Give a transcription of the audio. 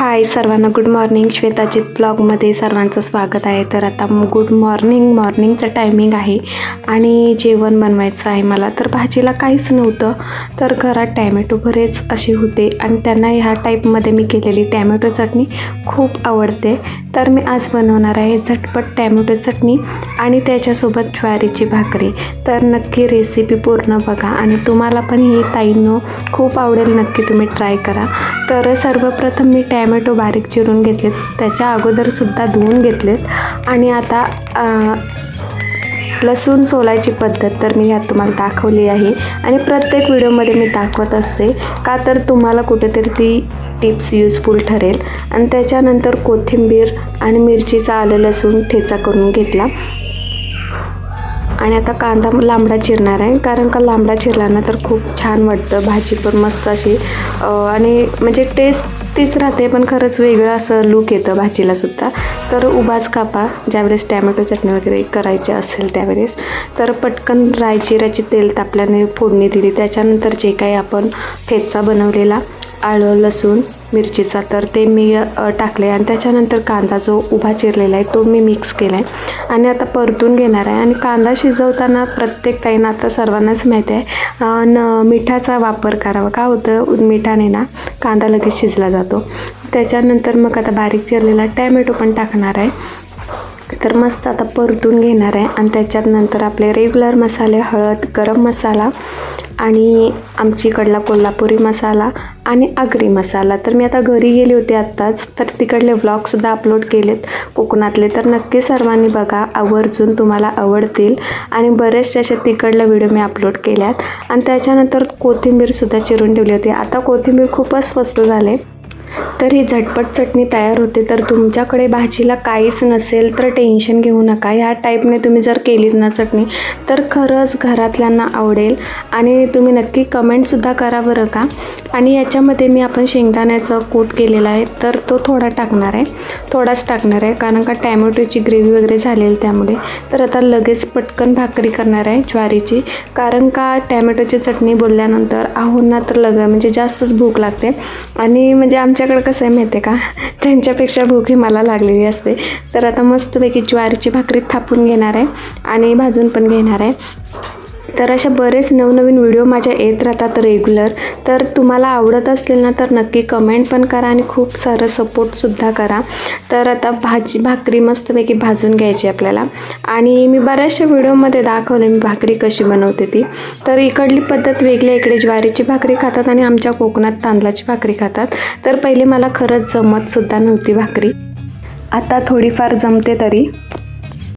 हाय सर्वांना good morning श्वेताजित ब्लॉगमध्ये सर्वांचं स्वागत आहे. तर आता गुड मॉर्निंग मॉर्निंगचं टायमिंग आहे. आणि जेवण बनवायचं आहे मला. तर भाजीला काहीच नव्हतं तर घरात टॅमॅटो बरेच असे होते. आणि त्यांना ह्या टाईपमध्ये मी केलेली टॅमॅटो चटणी खूप आवडते. तर मी आज बनवणार आहे झटपट टॅमॅटो चटणी आणि त्याच्यासोबत ज्वारीची भाकरी. तर नक्की रेसिपी पूर्ण बघा आणि तुम्हाला पण ही ताईंनो खूप आवडेल नक्की तुम्ही ट्राय करा. तर सर्वप्रथम मी टॅमॅटो बारीक चिरून घेतलेत. त्याच्या अगोदरसुद्धा धुवून घेतलेत. आणि आता लसूण सोलायची पद्धत तर मी ह्यात तुम्हाला दाखवली आहे. आणि प्रत्येक व्हिडिओमध्ये मी दाखवत असते. का तर तुम्हाला कुठेतरी ती टिप्स यूजफुल ठरेल. आणि त्याच्यानंतर कोथिंबीर आणि मिरचीचा आलं लसूण ठेचा करून घेतला. आणि आता कांदा लांबडा चिरणार आहे कारण का लांबडा चिरला ना तर खूप छान वाटतं. भाजी पण मस्त अशी आणि म्हणजे टेस्ट तीच राहते पण खरंच वेगळं असं लूक येतं भाजीला सुद्धा. तर उभाच कापा. ज्यावेळेस टॅमॅटो चटणी वगैरे करायची असेल त्यावेळेस तर पटकन राय तेल तापल्याने फोडणी दिली. त्याच्यानंतर जे काही आपण ठेचा बनवलेला आलं लसूण मिरचीचा. तर ते मी टाकले आणि त्याच्यानंतर कांदा जो उभा चिरलेला आहे तो मी मिक्स केला आहे आणि आता परतून घेणार आहे. आणि कांदा शिजवताना प्रत्येक ताईंना आता सर्वांनाच माहिती आहे न मिठाचा वापर करावा. का होतं? मिठाने ना कांदा लगेच शिजला जातो. त्याच्यानंतर मग आता बारीक चिरलेला टॅमॅटो पण टाकणार आहे. तर मस्त आता परतून घेणार आहे. आणि त्याच्यात नंतर आपले रेग्युलर मसाले हळद गरम मसाला आणि आमचीकडला कोल्हापुरी मसाला आणि आगरी मसाला. तर मी आता घरी गेली होती आत्ताच तर तिकडले व्लॉगसुद्धा अपलोड केलेत. कोकणातले तर नक्की सर्वांनी बघा आवर्जून तुम्हाला आवडतील. आणि बरेचसे असे तिकडले व्हिडिओ मी अपलोड केल्यात. आणि त्याच्यानंतर कोथिंबीरसुद्धा चिरून ठेवली होती. आता कोथिंबीर खूपच स्वस्त झाले. तर ही झटपट चटणी तयार होते तर तुमच्याकडे भाजीला काहीच नसेल तर टेन्शन घेऊ नका. ह्या टाईपने तुम्ही जर केलीत ना चटणी तर खरंच घरातल्यांना आवडेल. आणि तुम्ही नक्की कमेंटसुद्धा करा बरं का. आणि याच्यामध्ये मी आपण शेंगदाण्याचं कूट केलेला आहे तर तो थोडा टाकणार आहे. थोडाच टाकणार आहे कारण का टॅमॅटोची ग्रेव्ही वगैरे झालेली त्यामुळे. तर आता लगेच पटकन भाकरी करणार आहे ज्वारीची. कारण का टॅमॅटोची चटणी बोलल्यानंतर आहोंना तर लग म्हणजे जास्तच भूक लागते. आणि म्हणजे आमच्याकडे कसं आहे माहिती आहे का? त्यांच्यापेक्षा भूक ही मला लागलेली असते. तर आता मस्तपैकी ज्वारीची भाकरी थापून घेणार आहे आणि भाजून पण घेणार आहे. तर अशा बरेच नवनवीन व्हिडिओ माझ्या येत राहतात रेग्युलर तर तुम्हाला आवडत असेल ना तर नक्की कमेंट पण करा आणि खूप सारं सपोर्टसुद्धा करा. तर आता भाजी भाकरी मस्तपैकी भाजून घ्यायची आपल्याला. आणि मी बऱ्याचशा व्हिडिओमध्ये दाखवले मी भाकरी कशी बनवते ती. तर इकडली पद्धत वेगळी इकडे ज्वारीची भाकरी खातात आणि आमच्या कोकणात तांदळाची भाकरी खातात. तर पहिले मला खरंच जमतसुद्धा नव्हती भाकरी. आता थोडीफार जमते तरी.